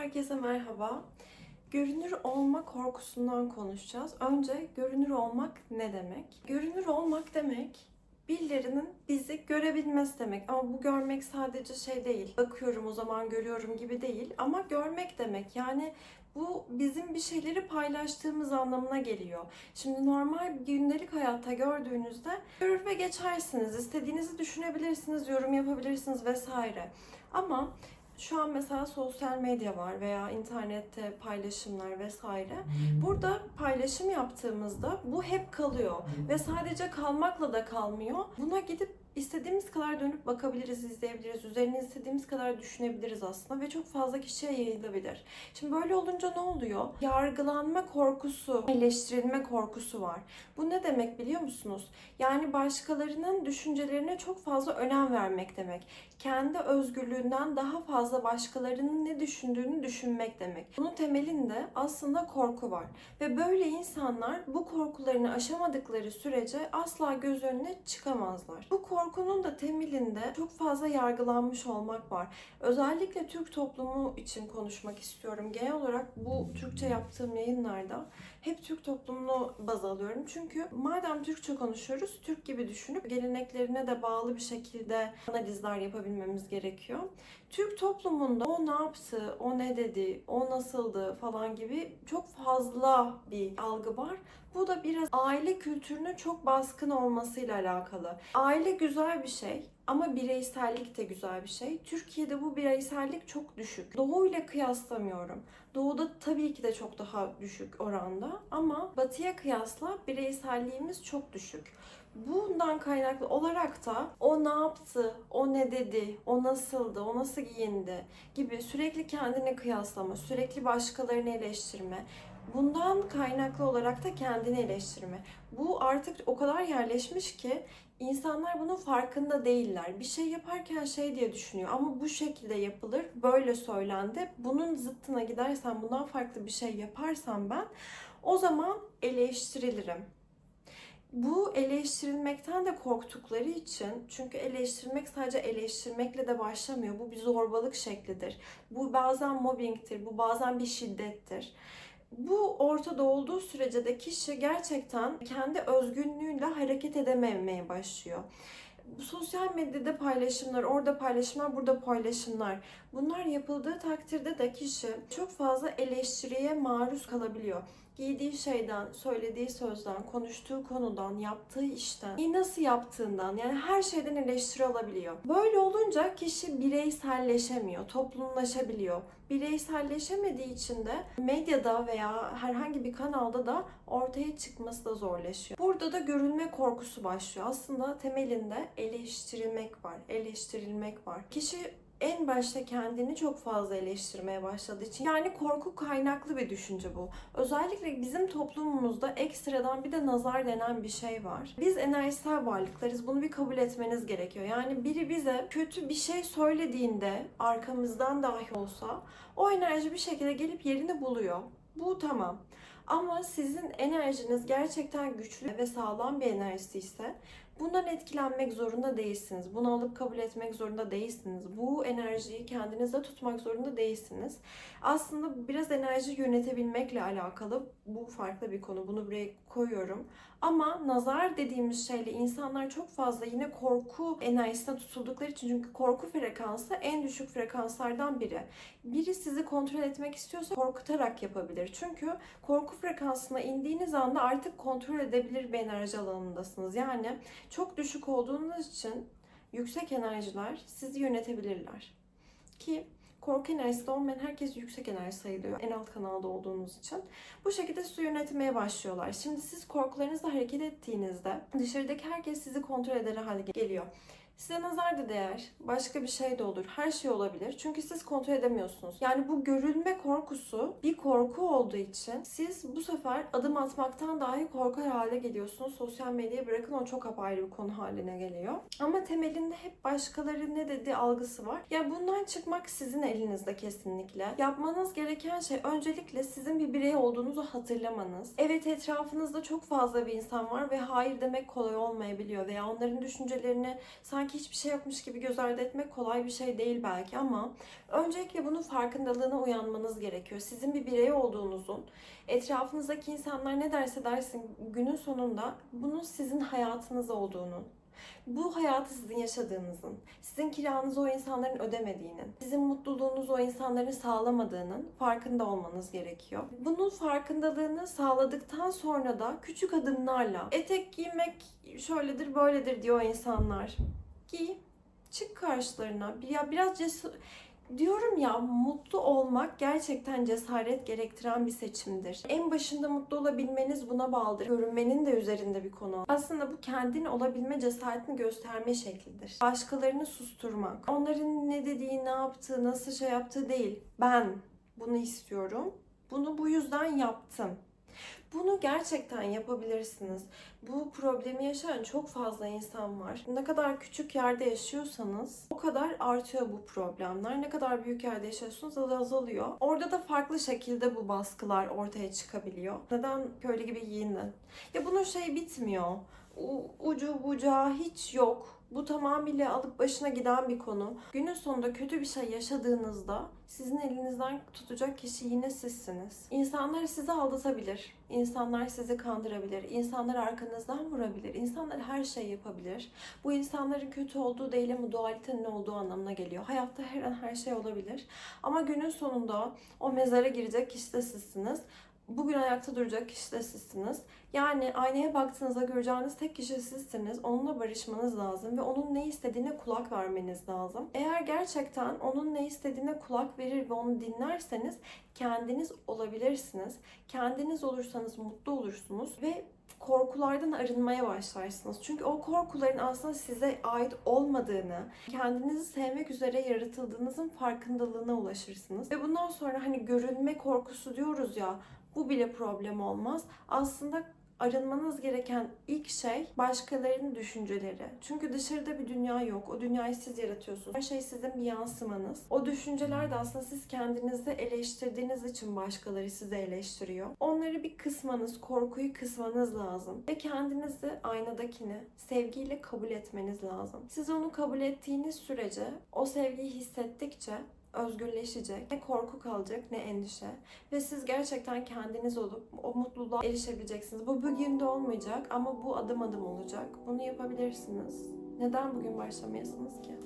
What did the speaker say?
Herkese merhaba. Görünür olma korkusundan konuşacağız. Önce görünür olmak ne demek? Görünür olmak demek birilerinin bizi görebilmesi demek. Ama bu görmek sadece şey değil. Bakıyorum o zaman görüyorum gibi değil. Ama görmek demek. Yani bu bizim bir şeyleri paylaştığımız anlamına geliyor. Şimdi normal gündelik hayatta gördüğünüzde görür ve geçersiniz. İstediğinizi düşünebilirsiniz, yorum yapabilirsiniz vesaire. Ama şu an mesela sosyal medya var veya internette paylaşımlar vesaire. Burada paylaşım yaptığımızda bu hep kalıyor ve sadece kalmakla da kalmıyor. Buna gidip istediğimiz kadar dönüp bakabiliriz, izleyebiliriz. Üzerine istediğimiz kadar düşünebiliriz aslında ve çok fazla kişiye yayılabilir. Şimdi böyle olunca ne oluyor? Yargılanma korkusu, eleştirilme korkusu var. Bu ne demek biliyor musunuz? Yani başkalarının düşüncelerine çok fazla önem vermek demek. Kendi özgürlüğünden daha fazla başkalarının ne düşündüğünü düşünmek demek. Bunun temelinde aslında korku var. Ve böyle insanlar bu korkularını aşamadıkları sürece asla göz önüne çıkamazlar. Bu korkunun da temelinde çok fazla yargılanmış olmak var. Özellikle Türk toplumu için konuşmak istiyorum. Genel olarak bu Türkçe yaptığım yayınlarda hep Türk toplumunu baz alıyorum. Çünkü madem Türkçe konuşuyoruz, Türk gibi düşünüp geleneklerine de bağlı bir şekilde analizler yapabilmemiz gerekiyor. Türk toplumunda o ne yaptı, o ne dedi, o nasıldı falan gibi çok fazla bir algı var. Bu da biraz aile kültürünün çok baskın olmasıyla alakalı. Aile güzel bir şey ama bireysellik de güzel bir şey. Türkiye'de bu bireysellik çok düşük. Doğu ile kıyaslamıyorum. Doğuda tabii ki de çok daha düşük oranda ama batıya kıyasla bireyselliğimiz çok düşük. Bundan kaynaklı olarak da o ne yaptı, o ne dedi, o nasıldı, o nasıl giyindi gibi sürekli kendini kıyaslama, sürekli başkalarını eleştirme, Bundan kaynaklı olarak da kendini eleştirme. Bu artık o kadar yerleşmiş ki insanlar bunun farkında değiller. Bir şey yaparken şey diye düşünüyor ama bu şekilde yapılır, böyle söylendi. Bunun zıttına gidersem, bundan farklı bir şey yaparsam ben o zaman eleştirilirim. Bu eleştirilmekten de korktukları için çünkü eleştirmek sadece eleştirmekle de başlamıyor. Bu bir zorbalık şeklidir. Bu bazen mobbingtir, bu bazen bir şiddettir bu ortada olduğu sürece de kişi gerçekten kendi özgünlüğüyle hareket edememeye başlıyor. Sosyal medyada paylaşımlar, orada paylaşımlar, burada paylaşımlar. Bunlar yapıldığı takdirde de kişi çok fazla eleştiriye maruz kalabiliyor. Giydiği şeyden, söylediği sözden, konuştuğu konudan, yaptığı işten, iyi nasıl yaptığından yani her şeyden eleştiri alabiliyor. Böyle olunca kişi bireyselleşemiyor, toplumlaşabiliyor. Bireyselleşemediği için de medyada veya herhangi bir kanalda da ortaya çıkması da zorlaşıyor. Burada da görülme korkusu başlıyor. Aslında temelinde eleştirilmek var, eleştirilmek var. Kişi en başta kendini çok fazla eleştirmeye başladığı için yani korku kaynaklı bir düşünce bu. Özellikle bizim toplumumuzda ekstradan bir de nazar denen bir şey var. Biz enerjisel varlıklarız. Bunu bir kabul etmeniz gerekiyor. Yani biri bize kötü bir şey söylediğinde arkamızdan dahi olsa o enerji bir şekilde gelip yerini buluyor. Bu tamam. Ama sizin enerjiniz gerçekten güçlü ve sağlam bir enerjisi ise bundan etkilenmek zorunda değilsiniz. Bunu alıp kabul etmek zorunda değilsiniz. Bu enerjiyi kendinizde tutmak zorunda değilsiniz. Aslında biraz enerji yönetebilmekle alakalı bu farklı bir konu. Bunu buraya koyuyorum. Ama nazar dediğimiz şeyle insanlar çok fazla yine korku enerjisine tutuldukları için çünkü korku frekansı en düşük frekanslardan biri. Biri sizi kontrol etmek istiyorsa korkutarak yapabilir. Çünkü korku frekansına indiğiniz anda artık kontrol edebilir bir enerji alanındasınız. Yani çok düşük olduğunuz için yüksek enerjiler sizi yönetebilirler. Ki korku enerjisi olmayan herkes yüksek enerji sayılıyor en alt kanalda olduğunuz için. Bu şekilde sizi yönetmeye başlıyorlar. Şimdi siz korkularınızla hareket ettiğinizde dışarıdaki herkes sizi kontrol eder hale geliyor. Size nazar da değer, başka bir şey de olur, her şey olabilir. Çünkü siz kontrol edemiyorsunuz. Yani bu görülme korkusu bir korku olduğu için siz bu sefer adım atmaktan dahi korkar hale geliyorsunuz. Sosyal medyayı bırakın o çok apayrı bir konu haline geliyor. Ama temelinde hep başkaları ne dedi algısı var. Ya bundan çıkmak sizin elinizde kesinlikle. Yapmanız gereken şey öncelikle sizin bir birey olduğunuzu hatırlamanız. Evet etrafınızda çok fazla bir insan var ve hayır demek kolay olmayabiliyor veya onların düşüncelerini sanki sanki hiçbir şey yokmuş gibi göz ardı etmek kolay bir şey değil belki ama öncelikle bunun farkındalığına uyanmanız gerekiyor. Sizin bir birey olduğunuzun, etrafınızdaki insanlar ne derse dersin günün sonunda bunun sizin hayatınız olduğunu, bu hayatı sizin yaşadığınızın, sizin kiranızı o insanların ödemediğinin, sizin mutluluğunuzu o insanların sağlamadığının farkında olmanız gerekiyor. Bunun farkındalığını sağladıktan sonra da küçük adımlarla etek giymek şöyledir böyledir diyor insanlar. Giy, çık karşılarına. Ya biraz cesur Diyorum ya mutlu olmak gerçekten cesaret gerektiren bir seçimdir. En başında mutlu olabilmeniz buna bağlıdır. Görünmenin de üzerinde bir konu. Aslında bu kendin olabilme cesaretini gösterme şeklidir. Başkalarını susturmak. Onların ne dediği, ne yaptığı, nasıl şey yaptığı değil. Ben bunu istiyorum. Bunu bu yüzden yaptım. Bunu gerçekten yapabilirsiniz. Bu problemi yaşayan çok fazla insan var. Ne kadar küçük yerde yaşıyorsanız o kadar artıyor bu problemler. Ne kadar büyük yerde yaşıyorsunuz da azalıyor. Orada da farklı şekilde bu baskılar ortaya çıkabiliyor. Neden köylü gibi giyindin? Ya bunun şey bitmiyor. Ucu bucağı hiç yok. Bu tamamıyla alıp başına giden bir konu. Günün sonunda kötü bir şey yaşadığınızda sizin elinizden tutacak kişi yine sizsiniz. İnsanlar sizi aldatabilir. İnsanlar sizi kandırabilir. İnsanlar arkanızdan vurabilir. İnsanlar her şey yapabilir. Bu insanların kötü olduğu değil ama dualitenin olduğu anlamına geliyor. Hayatta her an her şey olabilir. Ama günün sonunda o mezara girecek kişi de sizsiniz. Bugün ayakta duracak kişi de sizsiniz. Yani aynaya baktığınızda göreceğiniz tek kişi sizsiniz. Onunla barışmanız lazım ve onun ne istediğine kulak vermeniz lazım. Eğer gerçekten onun ne istediğine kulak verir ve onu dinlerseniz kendiniz olabilirsiniz. Kendiniz olursanız mutlu olursunuz ve korkulardan arınmaya başlarsınız. Çünkü o korkuların aslında size ait olmadığını, kendinizi sevmek üzere yaratıldığınızın farkındalığına ulaşırsınız. Ve bundan sonra hani görünme korkusu diyoruz ya, bu bile problem olmaz. Aslında arınmanız gereken ilk şey başkalarının düşünceleri. Çünkü dışarıda bir dünya yok. O dünyayı siz yaratıyorsunuz. Her şey sizin bir yansımanız. O düşünceler de aslında siz kendinizi eleştirdiğiniz için başkaları sizi eleştiriyor. Onları bir kısmanız, korkuyu kısmanız lazım. Ve kendinizi aynadakini sevgiyle kabul etmeniz lazım. Siz onu kabul ettiğiniz sürece o sevgiyi hissettikçe özgürleşecek. Ne korku kalacak ne endişe. Ve siz gerçekten kendiniz olup o mutluluğa erişebileceksiniz. Bu bugün de olmayacak ama bu adım adım olacak. Bunu yapabilirsiniz. Neden bugün başlamayasınız ki?